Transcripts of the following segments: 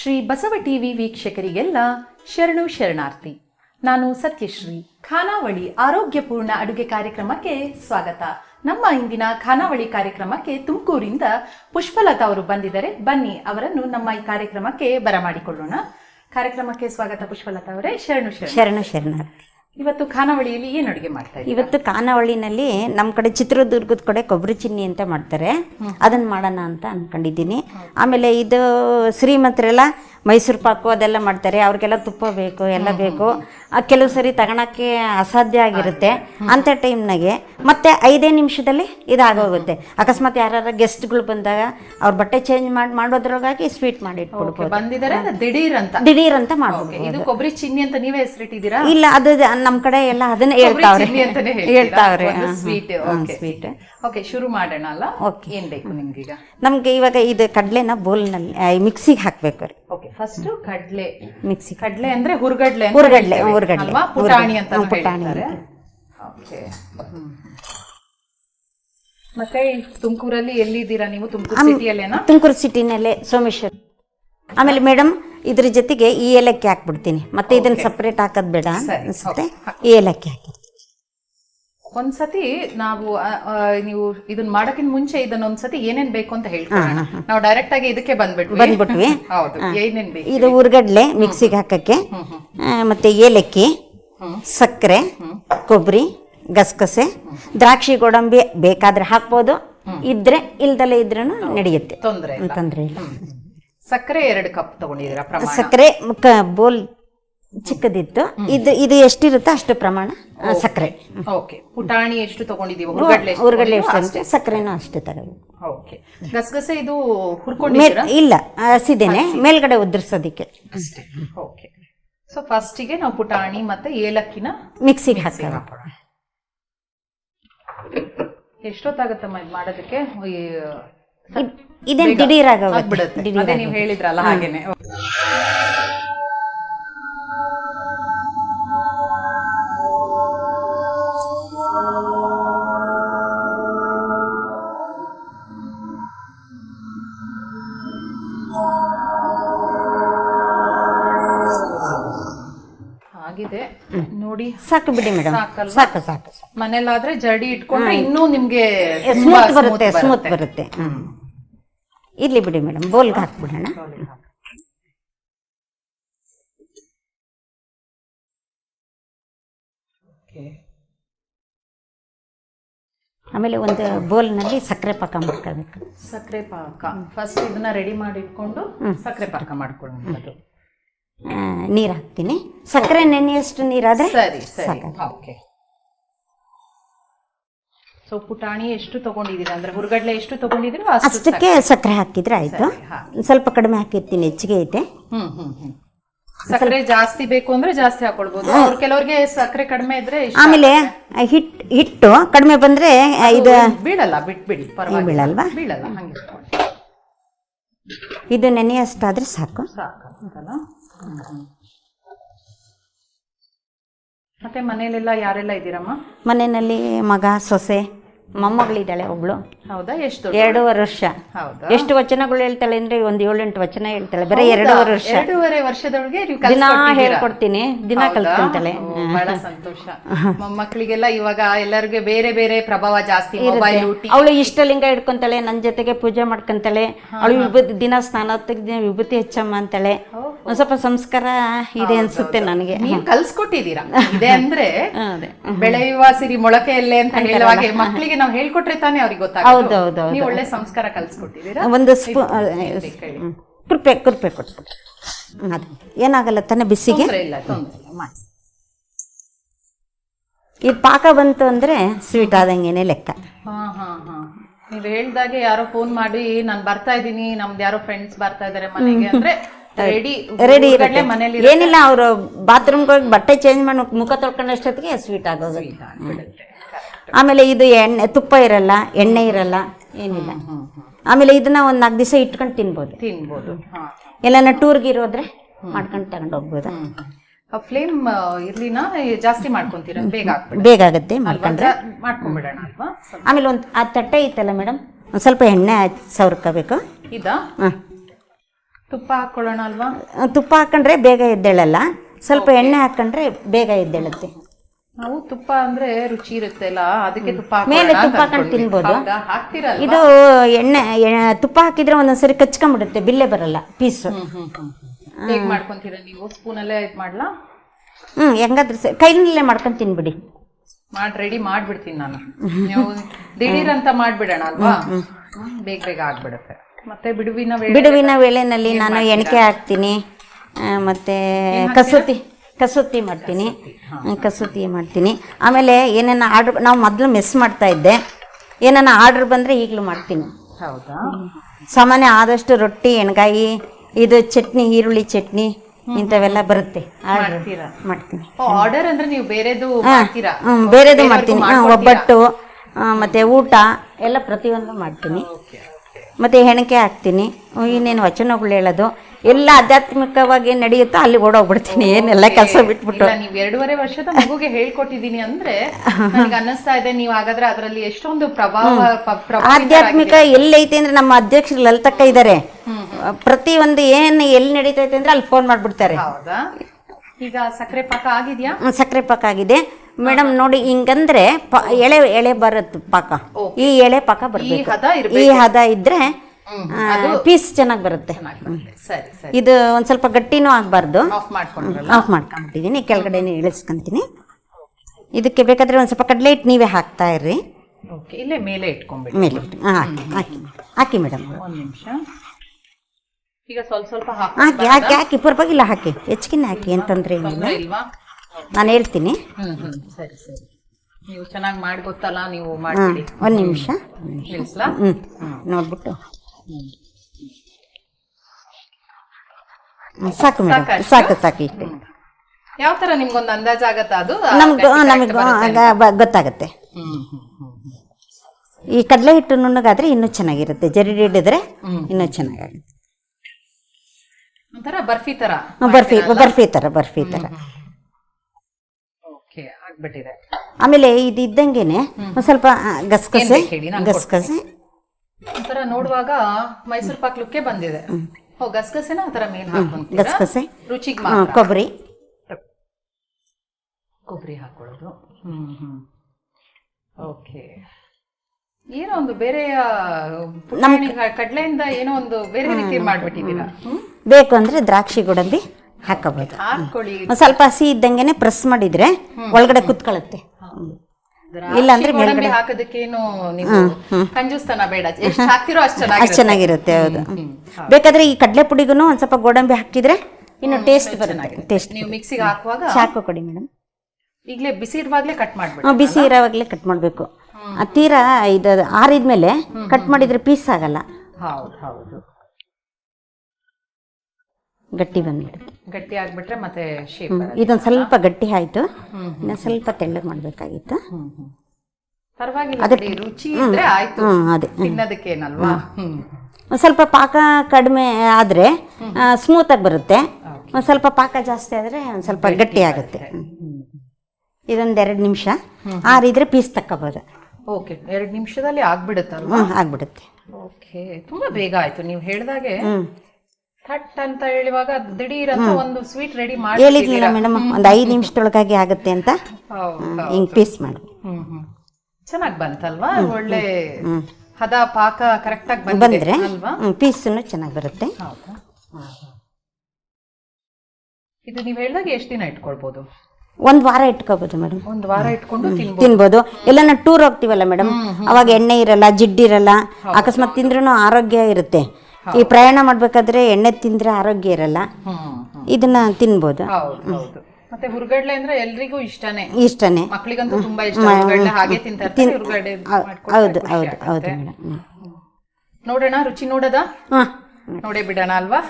Shri Basava TV ವೀಕ್ಷಕರಿಗೆಲ್ಲ ಶರಣು ಶರಣಾರ್ಥಿ. ನಾನು ಸತ್ಯಶ್ರೀ ಖಾನಾವಳಿ ಆರೋಗ್ಯಪೂರ್ಣ ಅಡುಗೆ ಕಾರ್ಯಕ್ರಮಕ್ಕೆ ಸ್ವಾಗತ. ನಮ್ಮ ಇಂದಿನ ಖಾನಾವಳಿ ಕಾರ್ಯಕ್ರಮಕ್ಕೆ ತುಮಕೂರಿಂದ ಪುಷ್ಪಲತಾ ಅವರು ಬಂದಿದ್ದಾರೆ. ಬನ್ನಿ, ಅವರನ್ನು ನಮ್ಮ ಈ ಕಾರ್ಯಕ್ರಮಕ್ಕೆ ಬರಮಾಡಿಕೊಳ್ಳೋಣ. ಕಾರ್ಯಕ್ರಮಕ್ಕೆ ಸ್ವಾಗತ ಪುಷ್ಪಲತಾ ಅವರೇ. ಶರಣು ಶರಣು ಶರಣ ಶರಣಾರ್ಥಿ. ಇವತ್ತು ಖಾನಾವಳಿಯಲ್ಲಿ ಏನು ಅಡುಗೆ ಮಾಡ್ತಾರೆ ಇವತ್ತು ಖಾನಾವಳಿನಲ್ಲಿ ನಮ್ಮ ಕಡೆ ಚಿತ್ರದುರ್ಗದ ಕಡೆ ಕೊಬ್ಬರಿ ಚಿನ್ನಿ ಅಂತ ಮಾಡ್ತಾರೆ. ಅದನ್ನ ಮಾಡೋಣ ಅಂತ ಅನ್ಕೊಂಡಿದ್ದೀನಿ. ಆಮೇಲೆ ಇದು ಶ್ರೀಮಂತರೆಲ್ಲ ಮೈಸೂರು ಪಾಕು ಅದೆಲ್ಲ ಮಾಡ್ತಾರೆ ಅವ್ರಿಗೆಲ್ಲ ತುಪ್ಪ ಬೇಕು ಎಲ್ಲ ಬೇಕು. ಆ ಕೆಲವು ಸರಿ ತಗೊಳಕ್ಕೆ ಅಸಾಧ್ಯ ಆಗಿರುತ್ತೆ. ಅಂಥ ಟೈಮ್ನಾಗೆ ಮತ್ತೆ ಐದೇ ನಿಮಿಷದಲ್ಲಿ ಇದಾಗೋಗುತ್ತೆ. ಅಕಸ್ಮಾತ್ ಯಾರು ಗೆಸ್ಟ್ಗಳು ಬಂದಾಗ ಅವ್ರ ಬಟ್ಟೆ ಚೇಂಜ್ ಮಾಡಿ ಮಾಡೋದ್ರೊಳಗಾಗಿ ಸ್ವೀಟ್ ಮಾಡಿ ಇಟ್ಬಿಡ್ಬೋದು ದಿಢೀರ್ ಅಂತ ದಿಢೀರ್ ಅಂತ ಮಾಡ್ಬೋದು. ಇದು ಕೊಬ್ಬರಿ ಚಿನ್ನಿ ಅಂತ ನೀವೇ ಹೆಸರಿಟ್ಟಿದ್ದೀರಾ? ಇಲ್ಲ ಅದು ನಮ್ಮ ಕಡೆ ಎಲ್ಲ ಅದನ್ನೇ ಹೇಳ್ತಾವ್ರೆ. ಹೇಳ್ತಾವ್ರೆ. ಸ್ವೀಟ್ ಸ್ವೀಟ್ ಓಕೆ ಶುರು ಮಾಡೋಣ ಅಲ್ಲ. ಏನ್ ಬೇಕು ನಿಮ್ಗೀಗ? ನಮ್ಗೆ ಇವಾಗ ಇದು ಕಡಲೆನ ಬೋಲ್ನಲ್ಲಿ ಮಿಕ್ಸಿಗೆ ಹಾಕ್ಬೇಕು ರೀ. ಓಕೆ ಫಸ್ಟ್ ಕಡ್ಲೆ. ಮಿಕ್ಸಿ ಕಡ್ಲೆ ಅಂದ್ರೆ ಹುರ್ಗಡ್ಲೆ ಹುರ್ಗಡ್ಲೆ, ಹುರ್ಗಡ್ಲೆ. ಪುಟಾಣಿ ಅಂತ ಪುಟಾಣಿ ಓಕೆ. ಮತ್ತೆ ತುಮಕೂರಲ್ಲಿ ಎಲ್ಲಿದ್ದೀರಾ ನೀವು? ತುಮಕೂರು ಸಿಟಿಯಲ್ಲೇನಾ? ತುಮಕೂರು ಸಿಟಿನಲ್ಲೇ ಸೋಮೇಶ್ವರ್. ಆಮೇಲೆ ಮೇಡಮ್ ಇದ್ರ ಜೊತೆಗೆ ಈ ಏಲಕ್ಕಿ ಹಾಕ್ಬಿಡ್ತೀನಿ. ಮತ್ತೆ ಇದನ್ನ ಸಪ್ರೇಟ್ ಹಾಕೋದ್ ಬೇಡ ಅನ್ಸುತ್ತೆ. ಈ ಏಲಕ್ಕಿ ಹಾಕಿ. ಒಂದ್ಸತಿ ನಾವು ನೀವು ಇದನ್ನ ಮಾಡಕ್ಕಿಂತ ಮುಂಚೆ ಇದನ್ನ ಒಂದ್ಸತಿ ಏನೇನ್ ಬೇಕು ಅಂತ ಹೇಳ್ಕೊಳ್ಳೋಣ ನಾವು ಡೈರೆಕ್ಟ್ ಆಗಿ ಇದಕ್ಕೆ ಬಂದ್ಬಿಟ್ವಿ. ಬಂದ್ಬಿಟ್ವಿ. ಹೌದು. ಏನೇನ್ ಬೇಕು? ಇದು ಉರ್ಗಡ್ಲೆ ಮಿಕ್ಸಿಗೆ ಹಾಕಕ್ಕೆ. ಮತ್ತೆ ಏಲಕ್ಕಿ ಸಕ್ಕರೆ ಕೊಬ್ಬರಿ ಗಸಗಸೆ ದ್ರಾಕ್ಷಿ ಗೋಡಂಬಿ ಬೇಕಾದ್ರೆ ಹಾಕ್ಬೋದು. ಇದ್ರೆ ಇಲ್ದಲೆ ಇದ್ರೂ ನಡೆಯುತ್ತೆ. ತೊಂದ್ರೆ ಇಲ್ಲ. ಸಕ್ಕರೆ ಎರಡು ಕಪ್ ತಗೊಂಡಿದ್ದೀರಾ ಸಕ್ಕರೆ ಬೋಲ್ ಚಿಕ್ಕದಿತ್ತು. ಇದು ಇದು ಎಷ್ಟಿರುತ್ತೋ ಅಷ್ಟು ಪ್ರಮಾಣ ಸಕ್ಕರೆ. ಓಕೆ ಪುಟಾಣಿ ಎಷ್ಟು ತಗೊಂಡಿದೀವಿ ಹುರ್ಗಡ್ಲೆ ಎಷ್ಟು ತಗೊಂಡಿದ್ದೀವೋ ಸಕ್ಕರೆನೂ ಅಷ್ಟು ತಗೋಬೇಕು ಓಕೆ ಗಸಗಸೆ ಇದು ಹುರ್ಕೊಂಡಿದ್ದೀರಾ? ಇಲ್ಲ. ಹಸಿದೇನೆ. ಮೇಲ್ಗಡೆ ಉದ್ರಿಸೋದಿಕ್ಕೆ. ಅಷ್ಟೇ. ಓಕೆ ಸೊ ಫಸ್ಟಿಗೆ ನಾವು ಪುಟಾಣಿ ಮತ್ತೆ ಏಲಕ್ಕಿನ ಮಿಕ್ಸಿಗೆ ಹಾಕೋಣ. ಎಷ್ಟೊತ್ತಾಗತ್ತಮ್ಮ ಇದು ಮಾಡೋದಕ್ಕೆ? ಇದೇನು ಆಗ್ಬಿಡುತ್ತೆ. ಅದೇ ನೀವು ಹೇಳಿದ್ರಲ್ಲ ಹಾಗೇನೆ. ಸಾಕು ಬಿಡಿ ಮೇಡಮ್ ಸಾಕಲ್ವಾ? ಸಾಕು ಸಾಕು ಸಾಕು. ಮನೇಲಾದ್ರೆ ಜಡಿ ಇಟ್ಕೊಂಡ್ರೆ ಇನ್ನೂ ನಿಮ್ಗೆ ತುಂಬಾ ಸ್ಮೂತ್ smooth ಬರುತ್ತೆ. ಸ್ಮೂತ್ ಬರುತ್ತೆ. ಹ್ಮ್. ಇರ್ಲಿ ಬಿಡಿ ಮೇಡಮ್ ಬೋಲ್ಗೆ ಹಾಕ್ಬಿಡೋಣ. Okay. ಆಮೇಲೆ ಒಂದು ಬೋಲ್ನಲ್ಲಿ ಸಕ್ಕರೆ ಪಾಕ ಮಾಡ್ಕೋಬೇಕು ಸಕ್ಕರೆ ಪಾಕ. ಫಸ್ಟ್ ಇದನ್ನ ರೆಡಿ ಮಾಡಿ ಇಟ್ಕೊಂಡು ಸಕ್ಕರೆ ಪಾಕ ಮಾಡ್ಕೊಳ್ಳೋದು ನೀರು ಹಾಕ್ತೀನಿ. ಸಕ್ಕರೆ ನೆನೆಯಷ್ಟು ನೀರಾದ್ರೆ? ಸರಿ ಸರಿ. ಸಾಕು. ಓಕೆ. ಸೊ ಪುಟಾಣಿ ಎಷ್ಟು ತಗೊಂಡಿದ್ದೀರಾ? ಅಂದ್ರೆ ಹುರ್ಗಡ್ಲೆ ಎಷ್ಟು ತಗೊಂಡಿದ್ರು ಅಷ್ಟು ಅಷ್ಟಕ್ಕೆ ಸಕ್ಕರೆ. ಹಾಕಿದ್ರೆ ಆಯ್ತು. ಸರಿ, ಹಾ. ಸ್ವಲ್ಪ ಕಡಿಮೆ ಹಾಕಿರ್ತೀನಿ ಹೆಚ್ಚಿಗೆ ಐತೆ. ಹ್ಮ್ ಹ್ಮ್ ಹ್ಮ್. ಸಕ್ಕರೆ ಜಾಸ್ತಿ ಬೇಕು ಅಂದ್ರೆ ಜಾಸ್ತಿ ಹಾಕೊಳ್ಬಹುದು ಅವ್ರ ಕೆಲವ್ರಿಗೆ ಸಕ್ಕರೆ ಕಡಿಮೆ ಇದ್ರೆ ಇಷ್ಟ ಆಮೇಲೆ ಹಿಟ್ ಹಿಟ್ಟು ಕಡಿಮೆ ಬಂದ್ರೆ ಇದು ಬೀಳಲ್ಲ ಬಿಟ್ಬಿಡಿ ಪರವಾಗಿಲ್ಲ. ಬೀಳಲ್ವಾ? ಬೀಳಲ್ಲ ಹಂಗೆ ಇಟ್ಕೊಳ್ಳಿ. ಇದು ನೆನೆಯಷ್ಟಾದ್ರೆ ಸಾಕು. ಸಾಕಲ್ಲ ಮತ್ತೆ ಮನೆಯಲ್ಲೆಲ್ಲ ಯಾರೆಲ್ಲ ಇದ್ದೀರಮ್ಮ? ಮನೆಯಲ್ಲಿ ಮಗ ಸೊಸೆ ಮೊಮ್ಮಗಳಿದ್ದಾಳೆ ಒಬ್ಳು. ಹೌದಾ? ಎಷ್ಟು ಎರಡೂವರೆ ವರ್ಷ. ಹೌದಾ? ಎಷ್ಟು ವಚನಗಳು ಹೇಳ್ತಾಳೆ ಅಂದ್ರೆ ಒಂದು ಏಳೆಂಟು ವಚನ ಹೇಳ್ತಾಳೆ. ಬರೀ ಎರಡೂವರೆ ವರ್ಷ. ಎರಡೂವರೆ ವರ್ಷದೊಳಗೆ ದಿನ ಹೇಳ್ಕೊಡ್ತೀನಿ. ದಿನ? ಕಲ್ತ್ಕೊಂತಾಳೆ ಬಹಳ ಸಂತೋಷ. ಮಕ್ಕಳಿಗೆಲ್ಲ ಇವಾಗ ಎಲ್ಲರಿಗೆ ಬೇರೆ ಬೇರೆ ಪ್ರಭಾವ ಜಾಸ್ತಿ ಅವಳು ಇಷ್ಟಲಿಂಗ ಇಟ್ಕೊಂತಾಳೆ ನನ್ನ ಜೊತೆಗೆ ಪೂಜೆ ಮಾಡ್ಕೊಂತಾಳೆ. ಅವಳು ವಿಭೂತಿ ದಿನ ಸ್ನಾನ ದಿನ ವಿಭೂತಿ ಹೆಚ್ಚಮ್ಮ ಅಂತಾಳೆ. ಒಂದ್ ಸ್ವಲ್ಪ ಸಂಸ್ಕಾರ ಇದೆ ಅನ್ಸುತ್ತೆ ನನಗೆ. ನೀವು ಕಲ್ಸ್ಕೊಟ್ಟಿದ್ದೀರಾ? ಇದೆ ಅಂದ್ರೆ ಅದೇ. ಬೆಳೆಯುವ ಸಿರಿ ಮೊಳಕೆಯಲ್ಲೇ ಅಂತ ಹೇಳುವಾಗ ಮಕ್ಕಳಿಗೆ ನಾವು ಹೇಳ್ಕೊಟ್ರೆ ತಾನೇ ಅವ್ರಿಗೆ ಹೌದು, ನೀವು ಒಳ್ಳೆ ಸಂಸ್ಕಾರ ಕಲ್ಸ್ಕೊಟ್ಟಿದ್ದೀರಾ? ಒಂದು ಸ್ಪೂ. ಕುರ್ಪೆ ಕುರ್ಪೆ ಕೊಟ್ಬಿಟ್ಟು. ಅದು. ಏನಾಗಲ್ಲ ತಾನೆ ಬಿಸಿಗೆ? ಇಲ್ಲ ಮಾಡಿ. ಇದು ಪಾಕ ಬಂತು ಅಂದ್ರೆ ಸ್ವೀಟ್ ಆದಂಗೇನೆ ಲೆಕ್ಕ. ಹಾ ಹಾ ಹಾ. ನೀವ್ ಹೇಳ್ದಾಗೆ ಯಾರೋ ಫೋನ್ ಮಾಡಿ ನಾನು ಬರ್ತಾ ಇದೀನಿ ನಮ್ದು ಯಾರೋ ಫ್ರೆಂಡ್ಸ್ ಬರ್ತಾ ಇದಾರೆ ಮನೆಗೆ ಅಂದ್ರೆ ರೆಡಿ ರೆಡಿ ಇರುತ್ತೆ. ಮನೇಲಿ ಏನಿಲ್ಲ ಅವರು ಬಾತ್ರೂಮ್ಗೆ ಹೋಗಿ ಬಟ್ಟೆ ಚೇಂಜ್ ಮಾಡಿ ಮುಖ ತೊಳ್ಕೊಂಡಷ್ಟೊತ್ತಿಗೆ ಸ್ವೀಟ್ ಆಗೋದು ಆಮೇಲೆ ಇದು ಎಣ್ಣೆ ತುಪ್ಪ ಇರಲ್ಲ ಎಣ್ಣೆ ಇರಲ್ಲ ಏನಿಲ್ಲ. ಆಮೇಲೆ ಇದನ್ನ ಒಂದು ನಾಲ್ಕು ದಿವಸ ಇಟ್ಕೊಂಡು ತಿನ್ಬೋದು. ತಿನ್ಬೋದು. ಎಲ್ಲ ಎಲ್ಲನ ಟೂರ್ಗೆ ಇರೋದ್ರೆ ಮಾಡ್ಕೊಂಡು ತಗೊಂಡು ಹೋಗ್ಬೋದು? ಫ್ಲೇಮ್ ಇರ್ಲಿನ ಜಾಸ್ತಿ ಮಾಡ್ಕೊಂತೀರ? ಬೇಗ ಬೇಗ ಆಗುತ್ತೆ ಮಾಡ್ಕೊಂಡ್ರೆ. ಮಾಡ್ಕೊಂಡ್ಬಿಡೋಣ ಅಲ್ವಾ. ಆಮೇಲೆ ಒಂದು ಆ ತಟ್ಟೆ ಐತಲ್ಲ ಮೇಡಮ್ ಒಂದು ಸ್ವಲ್ಪ ಎಣ್ಣೆ ಸವರ್ಕೋಬೇಕು. ಇದಾ? ತುಪ್ಪ ಹಾಕೊಳ್ಳೋಣ ಅಲ್ವಾ? ತುಪ್ಪ ಹಾಕೊಂಡ್ರೆ ಬೇಗ ಎದ್ದೇಳಲ್ಲ. ಸ್ವಲ್ಪ ಎಣ್ಣೆ ಹಾಕೊಂಡ್ರೆ ಬೇಗ ಎದ್ದೇಳುತ್ತೆ. ನಾವು ತುಪ್ಪ ಅಂದ್ರೆ ರುಚಿ ಇರುತ್ತೆ ಅಲ್ಲ ಅದಕ್ಕೆ ತುಪ್ಪ ಮೇಲೆ ತುಪ್ಪ ಹಾಕೊಂಡು ತಿನ್ಬೋದು. ಹೌದಾ? ಇದು ಎಣ್ಣೆ ತುಪ್ಪ ಹಾಕಿದ್ರೆ ಒಂದೊಂದ್ಸರಿ ಕಚ್ಕೊಂಡ್ಬಿಡುತ್ತೆ ಬಿಲ್ಲೆ ಬರಲ್ಲ ಪೀಸ್. ಹೇಗ್ ಮಾಡ್ಕೊಂತೀರಾ ನೀವು? ಸ್ಪೂನಲ್ಲೇ ಇದ್ ಮಾಡ್ಲಾ? ಹ್ಮ್ ಹೆಂಗಾದ್ರೆ ಸರಿ ಕೈನಲ್ಲೇ ಮಾಡ್ಕೊಂಡು ತಿನ್ಬಿಡಿ. ಮಾಡ್ ರೆಡಿ ಮಾಡ್ಬಿಡ್ತೀನಿ ನಾನು. ನೀವು ದಿಢೀರ್ ಅಂತ ಮಾಡ್ಬಿಡೋಣ ಅಲ್ವಾ? ಬೇಗ ಬೇಗ ಆಗ್ಬಿಡುತ್ತೆ. ಮತ್ತೆ ಬಿಡುವಿನ ವೇಳೆ ಬಿಡುವಿನ ವೇಳೆನಲ್ಲಿ ನಾನು ಎಣಿಕೆ ಹಾಕ್ತೀನಿ ಆ, ಮತ್ತೆ ಕಸೂತಿ ಕಸೂತಿ ಮಾಡ್ತೀನಿ. ಕಸೂತಿ ಮಾಡ್ತೀನಿ. ಆಮೇಲೆ ಏನೇನ ಆರ್ಡ್ರ್ ನಾವು ಮೊದಲು ಮಿಸ್ ಮಾಡ್ತಾ ಇದ್ದೆ. ಏನಾನ ಆರ್ಡ್ರ್ ಬಂದರೆ ಈಗಲೂ ಮಾಡ್ತೀನಿ. ಹೌದಾ? ಸಾಮಾನ್ಯ ಆದಷ್ಟು ರೊಟ್ಟಿ ಎಣ್ಗಾಯಿ ಇದು ಚಟ್ನಿ ಈರುಳ್ಳಿ ಚಟ್ನಿ ಇಂಥವೆಲ್ಲ ಬರುತ್ತೆ. ಆರ್ಡ್ರ್ ಮಾಡ್ತೀನಿ. ಆರ್ಡರ್ ಅಂದ್ರೆ ನೀವು ಬೇರೆದು ಬೇರೆದು ಮಾಡ್ತೀನಿ. ಹಾ, ಒಬ್ಬಟ್ಟು ಮತ್ತು ಊಟ ಎಲ್ಲ ಪ್ರತಿಯೊಂದು ಮಾಡ್ತೀನಿ. ಮತ್ತೆ ಹೆಣಕೆ ಹಾಕ್ತೀನಿ. ಇನ್ನೇನು ವಚನಗಳು ಹೇಳೋದು? ಎಲ್ಲ ಆಧ್ಯಾತ್ಮಿಕವಾಗಿ ನಡೆಯುತ್ತೋ ಅಲ್ಲಿ ಓಡೋಗ್ಬಿಡ್ತೀನಿ. ಏನೆಲ್ಲ ಕೆಲಸ ಬಿಟ್ಬಿಟ್ಟು. ನೀವು ಎರಡೂವರೆ ವರ್ಷದ ಮಗುಗೆ ಹೇಳ್ಕೊಟ್ಟಿದ್ದೀನಿ ಅಂದ್ರೆ ನನಗೆ ಅನ್ನಿಸ್ತಾ ಇದೆ ನೀವು ಹಾಗಾದ್ರೆ ಅದರಲ್ಲಿ ಎಷ್ಟೊಂದು ಪ್ರಭಾವ. ಆಧ್ಯಾತ್ಮಿಕ ಎಲ್ಲೈತೆ ಅಂದ್ರೆ ನಮ್ಮ ಅಧ್ಯಕ್ಷರು ಲಲಿತಕ್ಕ ಇದ್ದಾರೆ ಪ್ರತಿ ಒಂದು ಏನ್ ಎಲ್ಲಿ ನಡೀತೈತೆ ಅಂದ್ರೆ ಅಲ್ಲಿ ಫೋನ್ ಮಾಡ್ಬಿಡ್ತಾರೆ. ಈಗ ಸಕ್ಕರೆ ಪಾಕ ಆಗಿದ್ಯಾ? ಸಕ್ಕರೆ ಪಾಕ ಆಗಿದೆ. ಮೇಡಮ್ ನೋಡಿ ಹಿಂಗಂದ್ರೆ ಎಳೆ ಎಳೆ ಬರುತ್ತೆ ಪಾಕ. ಈ ಎಳೆ ಪಾಕ ಬರ್ಬೇಕು. ಈ ಹದ ಇದ್ರೆ ಪೀಸ್ ಚೆನ್ನಾಗಿ ಬರುತ್ತೆ. ಸರಿ ಸರಿ. ಇದು ಒಂದ್ ಸ್ವಲ್ಪ ಗಟ್ಟಿನೂ ಆಗಬಾರ್ದು. ಆಫ್ ಮಾಡ್ಕೊಂಡ್ರಲ್ಲ? ಆಫ್ ಕೆಳಗಡೆನೇ ಇಳಿಸ್ಕೊಂತೀನಿ. ಇದಕ್ಕೆ ಬೇಕಾದ್ರೆ ಒಂದು ಸ್ವಲ್ಪ ಕಡಲೆ ಹಿಟ್ಟು ನೀವೇ ಹಾಕ್ತಾ ಇರ್ರಿ. ಓಕೆ ಇಲ್ಲೇ ಮೇಲೆ ಇಟ್ಕೊಂಡ್ಬಿಡಿ. ಮೇಲೆ ಇಟ್ಟು. ಹಾಕಿ ಹಾಕಿ. ಹಾಕಿ ಮೇಡಮ್. ಒಂದು ನಿಮಿಷ. ಈಗ ಸ್ವಲ್ಪ ಸ್ವಲ್ಪ ಹಾಕಿ ಹಾಕಿ ಹಾಕಿ. ಪರವಾಗಿಲ್ಲ ಹಾಕಿ. ಹೆಚ್ಚಿಗೆ ಹಾಕಿ ಅಂತಂದ್ರೆ ಏನಿಲ್ಲ ಇಲ್ವಾ? ನಾನು ಹೇಳ್ತೀನಿ. ಸರಿ ಸರಿ. ನೀವು ಚೆನ್ನಾಗಿ ಮಾಡಿ ಗೊತ್ತಲ್ಲ ನೀವು ಮಾಡಿ ಒಂದು ನಿಮಿಷ. ಹ್ಞೂ ನೋಡ್ಬಿಟ್ಟು. ಸಾಕು ಮೇಡಮ್. ಸಾಕಾ? ಸಾಕು ಇಷ್ಟೇ. ಯಾವ ತರ ನಿಮ್ಗೊಂದು ಅಂದಾಜ್ ಆಗತ್ತಾ ಅದು ನಮ್ಗೆ ನಮಗೆ ಗೊತ್ತಾಗುತ್ತೆ. ಈ ಕಡಲೆ ಹಿಟ್ಟು ನುಣ್ಣಗಾದ್ರೆ ಇನ್ನೂ ಚೆನ್ನಾಗಿರುತ್ತೆ. ಜರಿ ಹಿಡಿದ್ರೆ ಇನ್ನೂ ಚೆನ್ನಾಗಾಗುತ್ತೆ. ಒಂಥರ ಬರ್ಫಿ ತರ ಬರ್ಫಿ ಬರ್ಫಿ ಥರ ಬರ್ಫಿ ಥರ ಓಕೆ ಆಗ್ಬಿಟ್ಟಿದೆ. ಆಮೇಲೆ ಇದು ಇದ್ದಂಗೆನೆ ಒಂದು ಸ್ವಲ್ಪ ಗಸಗಸೆ ಗಸಗಸೆ ಒಂಥರ ನೋಡುವಾಗ ಮೈಸೂರು ಪಾಕ್ ಲುಕ್ಕೆ ಬಂದಿದೆ. ಓ ಗಸಗಸೆನ ಆ ತರ ಮೇಲ್ ಹಾಕೊಂತೀರಾ ಗಸಗಸೆ? ರುಚಿಗೆ ಮಾತ್ರ. ಕೊಬ್ಬರಿ. ಕೊಬ್ಬರಿ ಹಾಕೊಳ್ಳೋದು. ಹ್ಮ್ ಹ್ಮ್. ಓಕೆ. ಏನೋ ಒಂದು ಬೇರೆ ಪುಟಾಣಿ ಕಡ್ಲೆಯಿಂದ ಏನೋ ಒಂದು ಬೇರೆ ರೀತಿ ಮಾಡ್ಬಿಟ್ಟಿದ್ದೀರಾ? ಹ್ಮ್. ಬೇಕು ಅಂದ್ರೆ ದ್ರಾಕ್ಷಿ ಗೋಡಂಬಿ ಹಾಕಬಹುದು ಹಾಕೊಳ್ಳಿ. ಒಂದು ಸ್ವಲ್ಪ ಹಸಿ ಇದ್ದಂಗೆನೆ ಪ್ರೆಸ್ ಮಾಡಿದ್ರೆ ಒಳಗಡೆ ಕುತ್ಕೊಳ್ಳುತ್ತೆ. ಇಲ್ಲಾಂದ್ರೆ ಹಾಕೋದಕ್ಕೇನು ನೀವು ಕಂಜೂಸ್ತನ ಬೇಡ. ಎಷ್ಟು ಹಾಕ್ತಿರೋ ಅಷ್ಟು ಅಷ್ಟು ಚೆನ್ನಾಗಿರುತ್ತೆ ಹೌದು. ಬೇಕಾದ್ರೆ ಈ ಕಡಲೆ ಪುಡಿಗೂ ಒಂದ್ ಸ್ವಲ್ಪ ಗೋಡಂಬಿ ಹಾಕಿದ್ರೆ ಇನ್ನು ಟೇಸ್ಟ್ ಬರುತ್ತೆ ಟೇಸ್ಟ್ ನೀವು ಮಿಕ್ಸಿಗೆ ಹಾಕುವಾಗ ಚಾಕು ಕೊಡಿ ಮೇಡಮ್. ಈಗಲೇ ಬಿಸಿ ಇರುವಾಗಲೇ ಕಟ್ ಮಾಡ್ಬಿಡಿ ಬಿಸಿ ಇರೋವಾಗಲೇ ಕಟ್ ಮಾಡಬೇಕು. ತೀರಾ ಇದು ಆರಿದ್ಮೇಲೆ ಕಟ್ ಮಾಡಿದ್ರೆ ಪೀಸ್ ಆಗಲ್ಲ. ಹೌದು ಹೌದು. ಗಟ್ಟಿ ಬಂದ್ಬಿಡುತ್ತೆ. ಗಟ್ಟಿ ಆಗ್ಬಿಟ್ರೆ ಮತ್ತೆ ಶೇಪ್ ಇದೊಂದು ಸ್ವಲ್ಪ ಗಟ್ಟಿ ಆಯ್ತು. ಇನ್ನು ಸ್ವಲ್ಪ ತೆಳ್ಳಗೆ ಮಾಡಬೇಕಾಗಿತ್ತು. ಪರವಾಗಿಲ್ಲ ರುಚಿ ಇದ್ರೆ ಆಯ್ತು. ಅದೇ ತಿನ್ನೋದಕ್ಕೇನಲ್ವಾ? ಹ್ಮ್. ಒಂದು ಸ್ವಲ್ಪ ಪಾಕ ಕಡಿಮೆ ಆದರೆ ಸ್ಮೂತಾಗಿ ಬರುತ್ತೆ. ಒಂದು ಸ್ವಲ್ಪ ಪಾಕ ಜಾಸ್ತಿ ಆದರೆ ಒಂದು ಸ್ವಲ್ಪ ಗಟ್ಟಿ ಆಗುತ್ತೆ. ಇದೊಂದು ಎರಡು ನಿಮಿಷ. ಆರಿದ್ರೆ ಪೀಸ್ ತಕ್ಕೋಬೋದು. ಓಕೆ ಎರಡು ನಿಮಿಷದಲ್ಲಿ ಆಗ್ಬಿಡುತ್ತಲ್ವಾ? ಆಗ್ಬಿಡುತ್ತೆ. ಓಕೆ ತುಂಬಾ ಬೇಗ ಆಯ್ತು. ನೀವು ಹೇಳಿದಾಗೆ ಥಟ್ ಅಂತ ಹೇಳುವಾಗ ದಿಢೀರ್ ಅಂತ ಒಂದು ಸ್ವೀಟ್ ರೆಡಿ ಮಾಡಿ ಹೇಳಿದ್ನಲ್ಲ ಮೇಡಮ್ ಒಂದು ಐದು ನಿಮಿಷದೊಳಗಾಗಿ ಆಗುತ್ತೆ ಅಂತ? ಹಿಂಗೆ ಪೀಸ್ ಮಾಡಿ. ಚೆನ್ನಾಗ್ ಬಂತಲ್ವಾ? ಒಳ್ಳೆ ಹದ ಪಾಕ ಕರೆಕ್ಟ್ ಆಗಿ ಬಂದ್ರೆ ಪೀಸನ್ನು ಚೆನ್ನಾಗಿ ಬರುತ್ತೆ. ಇದು ನೀವು ಹೇಳಿದಾಗ ಎಷ್ಟು ದಿನ ಇಟ್ಕೊಳ್ಬೋದು? ಒಂದು ವಾರ ಇಟ್ಕೋಬೋದು ಮೇಡಮ್ ಒಂದ್ ವಾರ ಇಟ್ಕೊಂಡು ತಿನ್ಬೋದು. ತಿನ್ಬೋದು. ಎಲ್ಲ ನಾವು ಟೂರ್ ಹೋಗ್ತೀವಲ್ಲ ಮೇಡಮ್ ಅವಾಗ ಎಣ್ಣೆ ಇರಲ್ಲ ಜಿಡ್ಡಿರಲ್ಲ ಅಕಸ್ಮಾತ್ ತಿಂದ್ರೂ ಆರೋಗ್ಯ ಇರುತ್ತೆ. ಈ ಪ್ರಯಾಣ ಮಾಡ್ಬೇಕಾದ್ರೆ ಎಣ್ಣೆ ತಿಂದ್ರೆ ಆರೋಗ್ಯ ಇರಲ್ಲ. ಇದನ್ನ ತಿನ್ಬೋದು. ಹೌದು ಮತ್ತೆ ಹುರ್ಗಡ್ಲೆ ಅಂದ್ರೆ ಎಲ್ರಿಗೂ ಇಷ್ಟನೇ. ಇಷ್ಟನೇ. ಮಕ್ಳಿಗಂತೂ ತುಂಬಾ ಇಷ್ಟ. ಹುರ್ಗಡ್ಲೆ ಹಾಗೆ ತಿಂತಾರೆ ಹುರ್ಗಡ್ಲೆ ಹೌದು ಹೌದು ಹೌದು ನೋಡೋಣ ರುಚಿ ನೋಡದ? ನೋಡೇ ಬಿಡೋಣ ಅಲ್ವಾ?